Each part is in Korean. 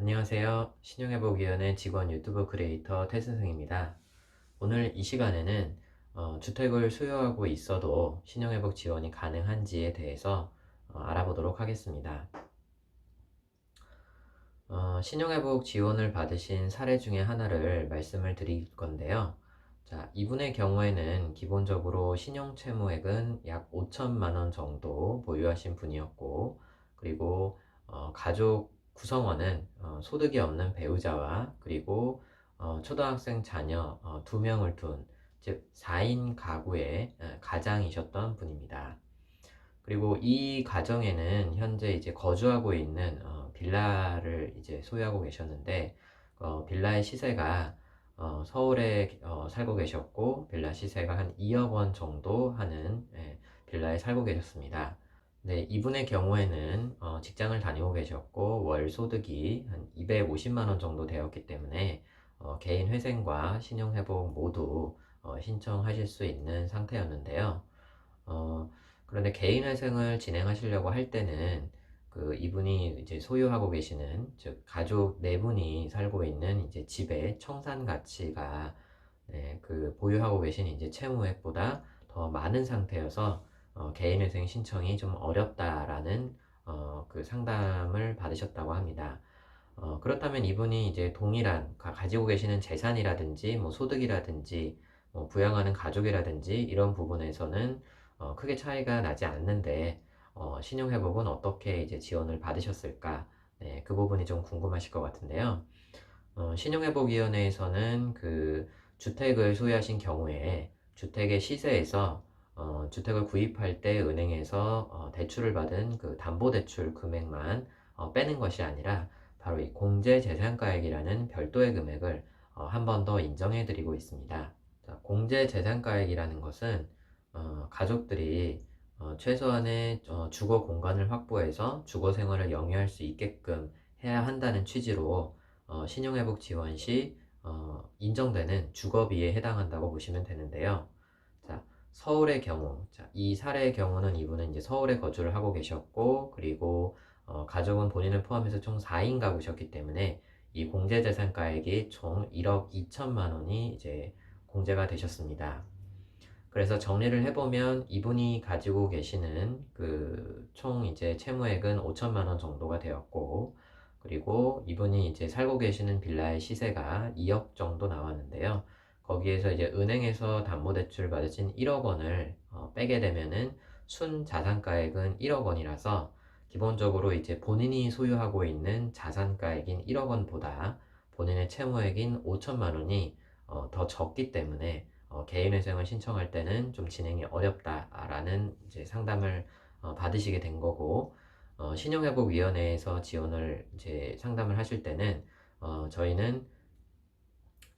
안녕하세요. 신용회복위원회 직원 유튜브 크리에이터 태승승입니다. 오늘 이 시간에는 어, 주택을 소유하고 있어도 신용회복 지원이 가능한지에 대해서 어, 알아보도록 하겠습니다. 어, 신용회복 지원을 받으신 사례 중에 하나를 말씀을 드릴 건데요. 자, 이분의 경우에는 기본적으로 신용채무액은 약 5천만 원 정도 보유하신 분이었고, 그리고 어, 가족 구성원은 어, 소득이 없는 배우자와 그리고 어, 초등학생 자녀 어, 두 명을 둔, 즉 4인 가구의 어, 가장이셨던 분입니다. 그리고 이 가정에는 현재 이제 거주하고 있는 어, 빌라를 이제 소유하고 계셨는데 어, 빌라의 시세가 어, 서울에 어, 살고 계셨고 빌라 시세가 한 2억 원 정도 하는 예, 빌라에 살고 계셨습니다. 네, 이분의 경우에는 어, 직장을 다니고 계셨고 월 소득이 한 250만 원 정도 되었기 때문에 어, 개인 회생과 신용 회복 모두 어, 신청하실 수 있는 상태였는데요. 어, 그런데 개인 회생을 진행하시려고 할 때는 그 이분이 이제 소유하고 계시는 즉 가족 네 분이 살고 있는 이제 집의 청산 가치가 네, 그 보유하고 계신 이제 채무액보다 더 많은 상태여서 어, 개인회생 신청이 좀 어렵다라는 어, 그 상담을 받으셨다고 합니다. 어, 그렇다면 이분이 이제 동일한 가- 가지고 계시는 재산이라든지 뭐 소득이라든지 뭐 부양하는 가족이라든지 이런 부분에서는 어, 크게 차이가 나지 않는데 어, 신용회복은 어떻게 이제 지원을 받으셨을까? 네, 그 부분이 좀 궁금하실 것 같은데요. 어, 신용회복위원회에서는 그 주택을 소유하신 경우에 주택의 시세에서 어, 주택을 구입할 때 은행에서 어, 대출을 받은 그 담보대출 금액만 어, 빼는 것이 아니라 바로 이 공제재산가액이라는 별도의 금액을 어, 한번 더 인정해 드리고 있습니다. 자, 공제재산가액이라는 것은 어, 가족들이 어, 최소한의 어, 주거 공간을 확보해서 주거 생활을 영위할 수 있게끔 해야 한다는 취지로 어, 신용회복 지원 시 어, 인정되는 주거비에 해당한다고 보시면 되는데요. 자, 서울의 경우, 자, 이 사례의 경우는 이분은 이제 서울에 거주를 하고 계셨고, 그리고 어, 가족은 본인을 포함해서 총 4인 가구셨기 때문에 이 공제재산가액이 총 1억 2천만 원이 이제 공제가 되셨습니다. 그래서 정리를 해보면 이분이 가지고 계시는 그 총 이제 채무액은 5천만 원 정도가 되었고, 그리고 이분이 이제 살고 계시는 빌라의 시세가 2억 정도 나왔는데요. 거기에서 이제 은행에서 담보대출 받으신 1억 원을 어, 빼게 되면은 순 자산가액은 1억 원이라서 기본적으로 이제 본인이 소유하고 있는 자산가액인 1억 원보다 본인의 채무액인 5천만 원이 어, 더 적기 때문에 어, 개인회생을 신청할 때는 좀 진행이 어렵다라는 이제 상담을 어, 받으시게 된 거고 어, 신용회복위원회에서 지원을 이제 상담을 하실 때는 어, 저희는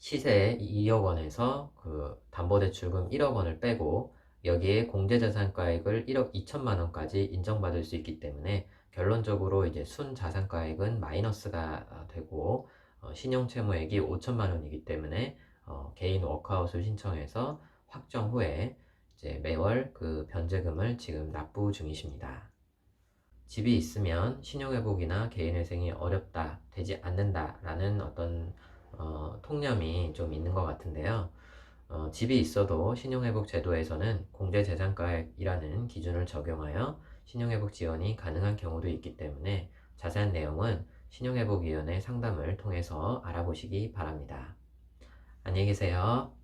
시세 2억 원에서 그 담보대출금 1억 원을 빼고 여기에 공제자산가액을 1억 2천만 원까지 인정받을 수 있기 때문에 결론적으로 이제 순 자산가액은 마이너스가 어, 되고 어, 신용채무액이 5천만 원이기 때문에 어, 개인 워크아웃을 신청해서 확정 후에 이제 매월 그 변제금을 지금 납부 중이십니다. 집이 있으면 신용회복이나 개인회생이 어렵다, 되지 않는다 라는 어떤 어, 통념이 좀 있는 것 같은데요. 어, 집이 있어도 신용회복 제도에서는 공제재산가액이라는 기준을 적용하여 신용회복 지원이 가능한 경우도 있기 때문에 자세한 내용은 신용회복위원회 상담을 통해서 알아보시기 바랍니다. 안녕히 계세요.